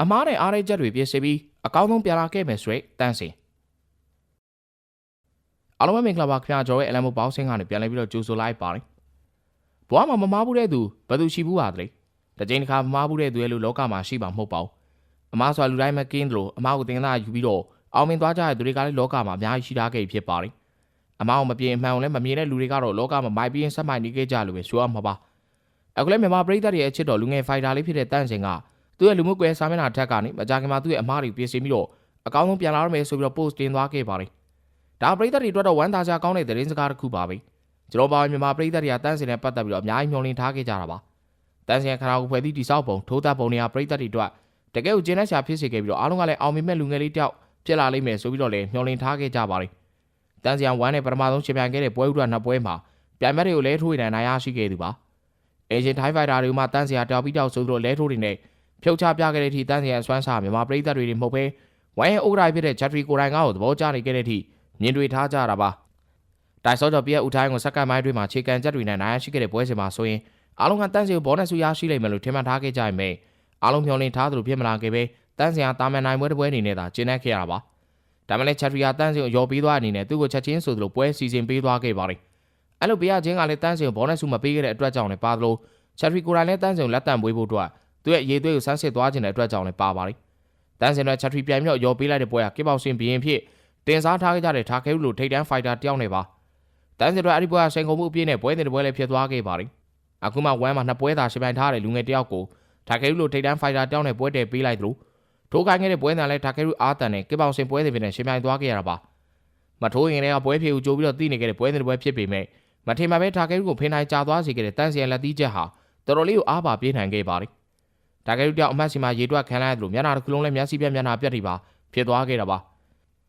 အမားနဲ့အားရချက်တွေပြည့်စည်ပြီးအကောင်းဆုံးပြန်လာခဲ့မယ်ဆိုရယ်တန်းစင်အားလုံးပဲမင်္ဂလာပါခင်ဗျာကျွန်တော်ရဲ့အလံမို့ပေါင်းစင်းကနေပြန်လည်ပြီးတော့ကြိုဆိုလိုက်ပါတယ်ဘဝမှာမမားဘူးတဲ့သူဘယ်သူရှိဘူးပါသလဲတစ်ချိန်တစ်ခါမမားဘူးတဲ့သူရဲ့လို့လောကမှာရှိမှာမဟုတ်ပါဘူးအမားဆိုတာလူတိုင်းမကင်းတယ်လို့အမားကိုသင်္ကန်းယူပြီးတော့အောင်မြင်သွားကြတဲ့သူတွေကလည်းလောကမှာအများကြီးရှိထားခဲ့ဖြစ်ပါတယ်အမားကိုမပြေအမှန်ကိုလည်းမမြင်တဲ့လူတွေကတော့လောကမှာမိုက်ပြီးဆက်မိုက်နေခဲ့ကြလို့ပဲဆိုရမှာပါအခုလည်းမြန်မာပြည်သားတွေရဲ့အချစ်တော်လူငယ်ဖိုင်တာလေးဖြစ်တဲ့တန့်စင်က သူ့ရဲ့လူမှုကွယ်စာမျက်နှာထက်ကနေမကြခင်မှာသူ့ရဲ့အမားတွေပြင်ဆင်ပြီးတော့အကောင်းဆုံးပြန်လာရမယ်ဆိုပြီးတော့ post တင်သွားခဲ့ပါတယ်။ဒါပရိသတ်တွေအတွက်တော့ဝမ်းသာစရာကောင်းတဲ့သတင်းစကားတစ်ခုပါပဲ။ကျွန်တော်ပါမြန်မာပရိသတ်တွေကတန်းစင်နဲ့ပတ်သက်ပြီးတော့အများကြီးမျှော်လင့်ထားခဲ့ကြတာပါ။တန်းစင်ခရာကိုဖွဲ့သည့်တိစောက်ပုံထိုးသက်ပုံတွေကပရိသတ်တွေအတွက်တကယ်ကိုကျင်းတဲ့ရှာဖြစ်စေခဲ့ပြီးတော့အားလုံးကလည်းအောင်မြင်မဲ့လူငယ်လေးတယောက်ဖြစ်လာလိမ့်မယ်ဆိုပြီးတော့လည်းမျှော်လင့်ထားခဲ့ကြပါတယ်။တန်းစင်ဝမ်းနဲ့ပထမဆုံးရှင်ပြိုင်ခဲ့တဲ့ပွဲဥဒ္ဒနှစ်ပွဲမှာပြိုင်ဘက်တွေကိုလဲထိုးနေနိုင်ရရှိခဲ့သူပါ။အင်ဂျင်ထိုင်းဖိုက်တာတွေမှတန်းစင်ကတောက်ပြီးတောက်ဆိုပြီးတော့လဲထိုးနေတဲ့ ဖြုတ်ချပြခဲ့တဲ့အထိတန်းစင်ရဆွမ်းစာမြန်မာပြည်သက်တွေတွေမဟုတ်ပဲဝိုင်းရဲ့ဥက္ကဋ္ဌဖြစ်တဲ့ချက်ထရီကိုရိုင်ကောကိုသဘောကျနေခဲ့တဲ့အထိမြင်တွေ့ထားကြတာပါတိုင်ဆော့ကျော်ပြည့်ဦးထိုင်းကိုစက္ကန့်ပိုင်းတွင်းမှာခြေကန်ချက်တွေနဲ့နိုင်ရရှိခဲ့တဲ့ပွဲစဉ်မှာဆိုရင်အားလုံးကတန်းစင်ကိုဘောနက်ဆူရရှိလိမ့်မယ်လို့ထင်မှတ်ထားခဲ့ကြရင်ပဲအားလုံးမျှော်လင့်ထားသလိုဖြစ်မလာခဲ့ပဲတန်းစင်ကတာမန်နိုင်ပွဲတစ်ပွဲအနေနဲ့သာကျင်းနေခဲ့ရတာပါဒါမှလည်းချက်ထရီကတန်းစင်ကိုရော်ပေးသွားအနေနဲ့သူ့ကိုချက်ချင်းဆိုသလိုပွဲစီစဉ်ပေးသွားခဲ့ပါတယ်အဲ့လိုပေးရခြင်းကလည်းတန်းစင်ကိုဘောနက်ဆူမပေးခဲ့တဲ့အတွက်ကြောင့်လည်းပါသလိုချက်ထရီကိုရိုင်လည်းတန်းစင်ကိုလက်တံပွေးဖို့အတွက် သူရဲ့ရေသွေးကိုဆန်းစစ်သွားခြင်းတဲ့အတွက်ကြောင့်လည်းပါပါတယ်။တန်းစင်ရဲ့ချက်ထရီပြိုင်မြောက်ရောပေးလိုက်တဲ့ပွဲကကိပောက်စင်ဘီရင်ဖြစ်တင်စားထားခဲ့ကြတဲ့ထာခဲဦးလိုထိတ်တန်းဖိုက်တာတယောက်နဲ့ပါ။တန်းစင်ရဲ့အဲ့ဒီပွဲကဆိုင်ကုန်မှုအပြည့်နဲ့ပွဲတင်တဲ့ပွဲလည်းဖြစ်သွားခဲ့ပါတယ်။အခုမှဝမ်းမှာနှစ်ပွဲသာရှင်ပြိုင်ထားတဲ့လူငယ်တယောက်ကိုထာခဲဦးလိုထိတ်တန်းဖိုက်တာတယောက်နဲ့ပွဲတည်ပေးလိုက်သလိုထိုးခိုင်းခဲ့တဲ့ပွဲတန်လည်းထာခဲဦးအားတန်နဲ့ကိပောက်စင်ပွဲတင်ဖြစ်နဲ့ရှင်ပြိုင်သွားခဲ့ရတာပါ။မထိုးရင်လည်းပွဲဖြေဦးကြိုးပြီးတော့တည်နေခဲ့တဲ့ပွဲတင်တဲ့ပွဲဖြစ်ပေမဲ့မထင်မှပဲထာခဲဦးကိုဖိနိုင်ကြသွားစေခဲ့တဲ့တန်းစင်လက်သီးချက်ဟာတော်တော်လေးကိုအားပါပြေးနိုင်ခဲ့ပါတယ်။ ဒါကဲလူတယောက်အမှတ်စီမှာရေတွက်ခံလိုက်ရသလိုမျက်နှာတစ်ခုလုံးလည်းမျက်စိပြက်မျက်နှာပြက်တွေပါဖြစ်သွားခဲ့တာပါ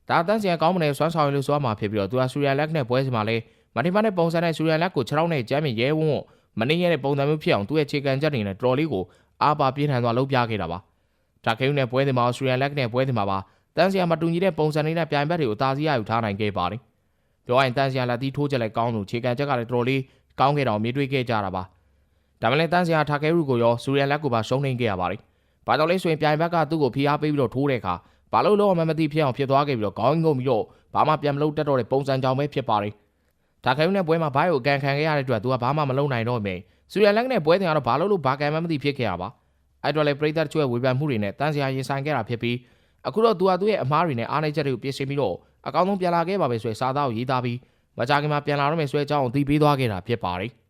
ဒါတန်းစင်ကောင်းမနေစွမ်းဆောင်ရလို့ဆိုရမှာဖြစ်ပြီးတော့သူကဆူရန်လက်နဲ့ပွဲစီမှာလည်းမတိမနဲ့ပုံစံနဲ့ဆူရန်လက်ကိုခြေထောက်နဲ့ကြမ်းမြရဲဝုန်းမနေရတဲ့ပုံစံမျိုးဖြစ်အောင်သူ့ရဲ့ခြေကန်ချက်တွေနဲ့တော်လေးကိုအားပါပြင်းထန်စွာလှုပ်ပြခဲ့တာပါဒါကဲနဲ့ပွဲစီမှာဆူရန်လက်နဲ့ပွဲစီမှာပါတန်းစင်မတူညီတဲ့ပုံစံတွေနဲ့ပြိုင်ဘက်တွေကိုတာစီရယူထားနိုင်ခဲ့ပါတယ်ပြောရရင်တန်းစင်လက်သီးထိုးချက်လည်းကောင်းလို့ခြေကန်ချက်ကလည်းတော်လေးကောင်းခဲ့တော့မြေတွေ့ခဲ့ကြတာပါ ဒါမှလည်းတန်းစင်ထာကဲရုကိုရောဆူရန်လက်ကိုပါရှုံးနေခဲ့ရပါတယ်။ဘာကြောင့်လဲဆိုရင်ပြိုင်ဘက်ကသူ့ကိုဖိအားပေးပြီးတော့ထိုးတဲ့အခါဘာလို့လို့မှမသိဖြစ်အောင်ဖြစ်သွားခဲ့ပြီးတော့ခေါင်းငုံပြီးတော့ဘာမှပြန်မလုပ်တတ်တော့တဲ့ပုံစံကြောင့်ပဲဖြစ်ပါတယ်။ဒါခဲရုံနဲ့ပွဲမှာဘိုင်းကိုအကန်ခံခဲ့ရတဲ့အတွက်သူကဘာမှမလုပ်နိုင်တော့မယ်။ဆူရန်လက်နဲ့ပွဲတင်ကတော့ဘာလို့လို့ဘာကံမှမသိဖြစ်ခဲ့ရပါ။အဲ့တော့လေပရိသတ်ချွဲဝေဖန်မှုတွေနဲ့တန်းစရာရင်ဆိုင်ခဲ့တာဖြစ်ပြီးအခုတော့သူကသူ့ရဲ့အမားတွေနဲ့အားနေချက်တွေကိုပြင်ဆင်ပြီးတော့အကောင်းဆုံးပြန်လာခဲ့ပါပဲဆိုရင်စာသားကိုရေးသားပြီးမကြခင်မှာပြန်လာတော့မယ်ဆိုတဲ့အကြောင်းကိုသိပေးသွားခဲ့တာဖြစ်ပါတယ်။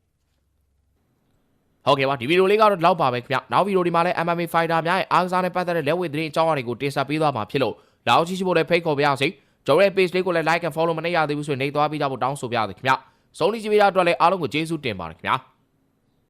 ဟုတ်ကဲ့ပါဒီဗီဒီယိုလေးကတော့ဒီလောက်ပါပဲခင်ဗျနောက်ဗီဒီယိုဒီမှာလည်း MMA Fighter များရဲ့အားကစားနဲ့ပတ်သက်တဲ့လက်ဝဲသတင်းအကြောင်းအရာတွေကိုတင်ဆက်ပေးသွားမှာဖြစ်လို့လောက်ကြည့်ရှိဖို့လည်းဖိတ်ခေါ်ပါရစေကျွန်တော်ရဲ့ page လေးကိုလည်း like and follow မနေရသေးဘူးဆိုရင်နေသွားပေးကြဖို့တောင်းဆိုပါရစေခင်ဗျဆုံးဖြတ်ကြည့်ပေးတာအတွက်လည်းအားလုံးကိုကျေးဇူးတင်ပါတယ်ခင်ဗျ